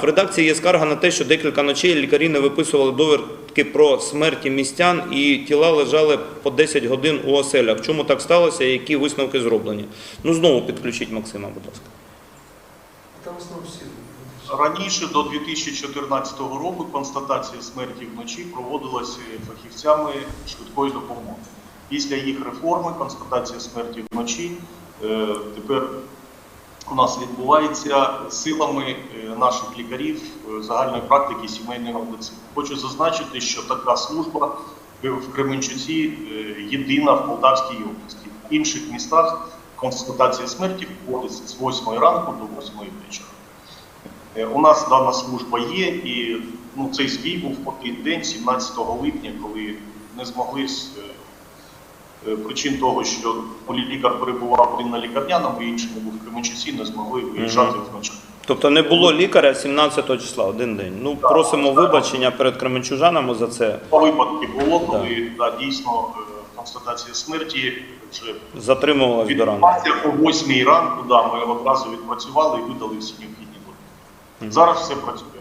В редакції є скарга на те, що декілька ночей лікарі не виписували довідки про смерті містян і тіла лежали по 10 годин у оселях. Чому так сталося і які висновки зроблені? Ну знову підключіть Максима, будь ласка. Там. Раніше до 2014 року констатація смерті вночі проводилася фахівцями швидкої допомоги. Після їх реформи констатація смерті вночі е, тепер у нас відбувається силами е, наших лікарів е, загальної практики сімейної медицини. Хочу зазначити, що така служба в Кременчуці е, єдина в Полтавській області. В інших містах констатація смерті вводиться з 8 ранку до 8 вечора. У нас дана служба є, і ну, цей збій був в один день, 17 липня, коли не змогли причин того, що лікар перебував один на лікарняному, інший не був в Кременчуці, не змогли виїжджати вночі. Тобто не було лікаря 17 числа, один день. Ну просимо вибачення перед кременчужанами за це. Два випадки було, коли да, дійсно е, констатація смерті вже Затримувалась до ранку. о 8 ранку. Да, ми одразу відпрацювали і видали всі необхідні довідки. Зараз все працює.